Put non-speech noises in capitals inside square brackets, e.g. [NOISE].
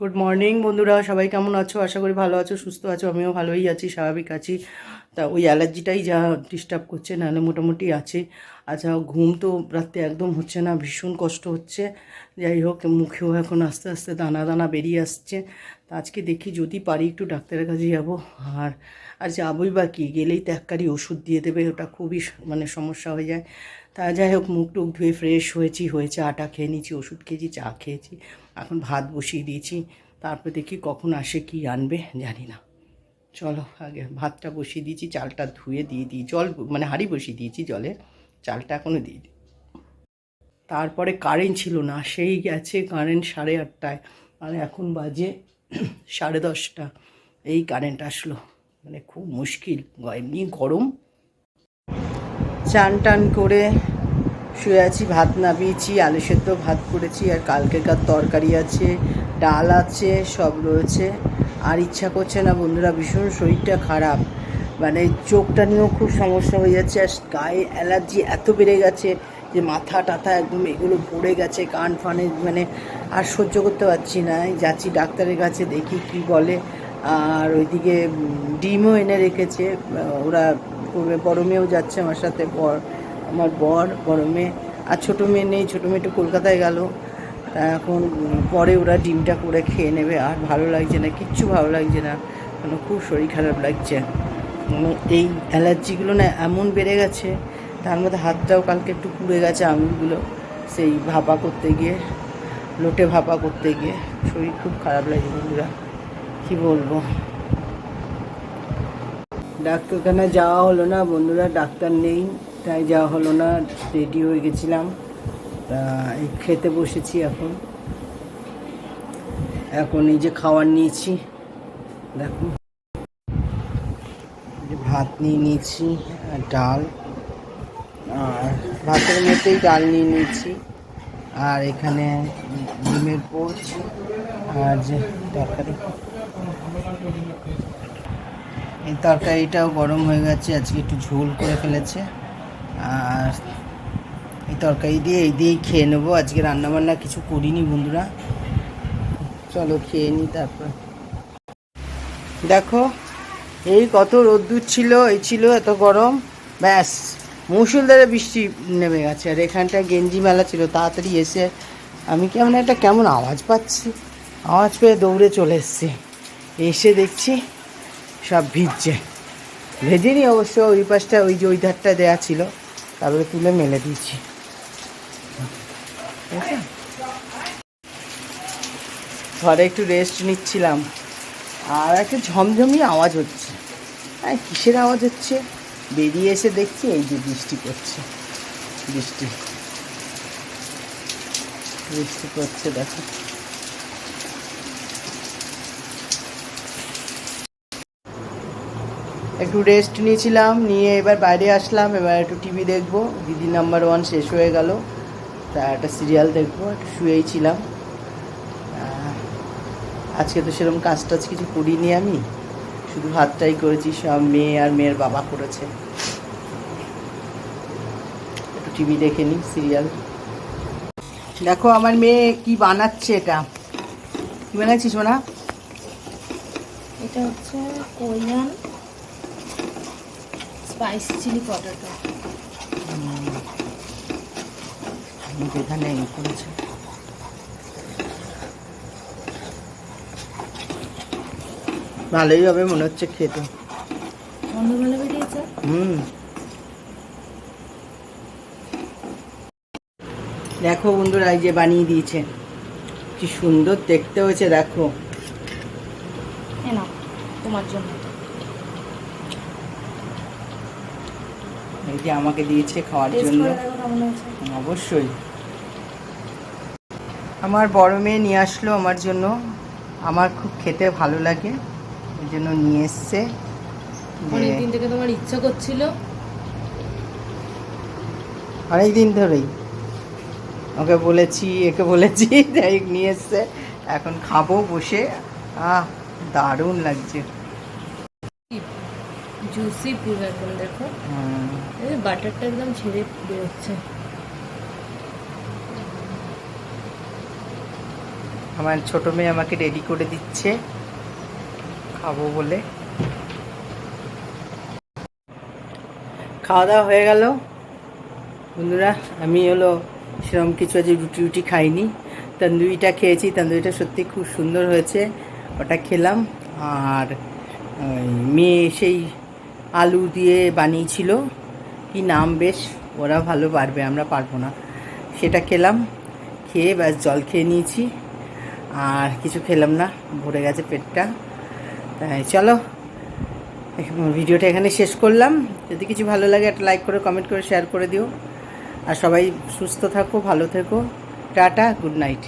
Good morning বন্ধুরা। সবাই কেমন আছো? আশা করি ভালো আছো, সুস্থ আছো। আমিও ভালোই আছি, স্বাভাবিক আছি। তা ওই অ্যালার্জিটাই যা ডিস্টার্ব করছে, নাহলে মোটামুটি আছে। আচ্ছা ঘুম তো রাত্রে একদম হচ্ছে না, ভীষণ কষ্ট হচ্ছে। যাই হোক, মুখেও এখন আস্তে আস্তে দানা দানা বেরিয়ে আসছে। আজকে দেখি যদি পারি একটু ডাক্তারের কাছে যাব। আর আর যাবই বা কি? গেলেই তো এককারি ওষুধ দিয়ে দেবে, ওটা খুবই মানে সমস্যা হয়ে যায়। তা যাই হোক, মুখ টুক ধুয়ে ফ্রেশ হয়েছি, হয়েছে, আটা খেয়ে নিয়েছি, ওষুধ খেয়েছি, চা খেয়েছি। এখন ভাত বসিয়ে দিয়েছি। তারপর দেখি কখন আসে, কি আনবে, জানি না। চলো, আগে ভাতটা বসিয়ে দিয়েছি, চালটা ধুয়ে দিয়ে দিই। জল মানে হাঁড়ি বসিয়ে দিয়েছি জলে চালটা এখনও দিয়ে দিই তারপরে কারেন্ট ছিল না, সেই গেছে কারেন্ট সাড়ে আটটায়। আর এখন বাজে [CLEARS THROAT] সাড়ে দশটা, এই কারেন্ট আসলো। মানে খুব মুশকিল এমনি গরম। চান টান করে শুয়ে আছি, ভাত নামিয়েছি, আলু সেদ্ধ ভাত করেছি, আর কালকেকার তরকারি আছে, ডাল আছে, সব রয়েছে। আর ইচ্ছা করছে না বন্ধুরা, ভীষণ শরীরটা খারাপ। মানে চোখটা নিয়েও খুব সমস্যা হয়ে যাচ্ছে, আর গায়ে অ্যালার্জি এত বেড়ে গেছে। যে মাথা টাথা একদম এগুলো ভরে গেছে, কান ফানে মানে আর সহ্য করতে পারছি না। যাচ্ছি ডাক্তারের কাছে, দেখি কি বলে। আর ওইদিকে ডিমও এনে রেখেছে। ওরা বড় মেয়েও যাচ্ছে আমার সাথে, বর, আমার বর বড় মেয়ে আর ছোটো মেয়ে নেই, ছোটো মেয়ে একটু কলকাতায় গেল। তা এখন পরে ওরা ডিমটা করে খেয়ে নেবে। আর ভালো লাগছে না, কিচ্ছু ভালো লাগছে না। মানে খুব শরীর খারাপ লাগছে। মানে এই অ্যালার্জিগুলো না এমন বেড়ে গেছে তার মধ্যে হাতটাও কালকে একটু পুড়ে গেছে আঙুলগুলো, সেই ভাপা করতে গিয়ে, লোটে ভাপা করতে গিয়ে, শরীর খুব খারাপ লাগে বন্ধুরা, কী বলব? ডাক্তারখানায় যাওয়া হলো না বন্ধুরা, ডাক্তার নেই, তাই যাওয়া হলো না রেডি হয়ে গেছিলাম, তা খেতে বসেছি এখন। এখন এই যে খাবার নিয়েছি, দেখো। ভাত নিয়ে নিয়েছি ডাল। ভাতের মধ্যেই ডাল নিয়ে নিয়েছি। আর এখানে ডিমের পোচ আর যে তরকারি। এই তরকারিটাও গরম হয়ে গেছে, আজকে একটু ঝোল করে ফেলেছে। আর এই তরকারি দিয়ে, এই দিয়েই খেয়ে নেব। আজকে রান্নাবান্না কিছু করিনি বন্ধুরা। চলো খেয়ে নিই তারপর। দেখো, এই কত রোদ্দুর ছিল, এই ছিল এত গরম। ব্যাস। মুসুলধারে বৃষ্টি নেমে গেছে, আর এখানটায় গেঞ্জি মেলা ছিল, তাড়াতাড়ি এসে আমি কেমন একটা কেমন আওয়াজ পাচ্ছি? আওয়াজ পেয়ে দৌড়ে চলে এসেছি। এসে দেখছি সব ভিজছে। ভেজে ভেজেনি অবশ্য, ওই পাশটা, ওই যে ওই ধারটা দেওয়া ছিল, তারপরে তুলে মেলে দিয়েছি। আছে? ঘরে একটু রেস্ট নিচ্ছিলাম, আর একটা ঝমঝমি আওয়াজ হচ্ছে। হ্যাঁ কিসের আওয়াজ হচ্ছে? বেরিয়ে এসে দেখছি এই যে বৃষ্টি পড়ছে। বৃষ্টি। বৃষ্টি পড়ছে, দেখো। একটু রেস্ট নিয়েছিলাম, নিয়ে এবার বাইরে আসলাম, এবার একটু টিভি দেখব। দিদি নাম্বার ওয়ান শেষ হয়ে গেল। তা একটা সিরিয়াল দেখব, একটু শুয়েই ছিলাম। আজকে তো সেরকম কাজ টাজ কিছু করিনি আমি। শুধু হাতটাই করেছি সব মেয়ে আর মেয়ের বাবা করেছে। একটু টিভি দেখে নিই সিরিয়াল দেখো আমার মেয়ে কি বানাচ্ছে এটা। কি বানাচ্ছিস সোনা? এটা হচ্ছে কোরিয়ান স্পাইসি চিলি পটেটো। এখানে করেছে। ভালোই হবে মনে হচ্ছে খেতে। হুম। দেখো বন্ধুরা এই যে বানিয়ে দিয়েছে। কি সুন্দর দেখতে হয়েছে দেখো। তোমার জন্য। এই যে আমাকে দিয়েছে খাওয়ার জন্য। অবশ্যই। আমার বড় মেয়ে নিয়ে আসলো আমার জন্য। আমার খুব খেতে ভালো লাগে। ওই জন্য নিয়ে এসছে। অনেকদিন থেকে তোমার ইচ্ছা করছিল। অনেক দিন ধরেই। ওকে বলেছি একে বলেছি যাই নিয়ে এসছে। এখন খাব বসে। আহ দারুণ লাগছে। জুসি পুরো একদম দেখো। এই বাটারটা একদম ছেড়ে বেরোচ্ছে। আমার ছোট মেয়ে আমাকে রেডি করে দিচ্ছে। খাব বলে। খাওয়া দাওয়া হয়ে গেল। বন্ধুরা, আমি হলো সেরকম কিছু আজ রুটি রুটি খাইনি। তন্দুরিটা খেয়েছি, তন্দুরিটা সত্যি খুব সুন্দর হয়েছে, ওটা খেলাম। আর মেয়ে সেই আলু দিয়ে বানিয়েছিল। কি নাম বেশ, ওরা ভালো পারবে, আমরা পারব না। সেটা খেলাম, খেয়ে ব্যাস জল খেয়ে নিয়েছি। আর কিছু খেলাম না, ভরে গেছে পেটটা। তাই চলো। ভিডিওটা এখানে শেষ করলাম। যদি কিছু ভালো লাগে, একটা লাইক করে কমেন্ট করে শেয়ার করে দিও। আর সবাই সুস্থ থাকো, ভালো থেকো। Tata good night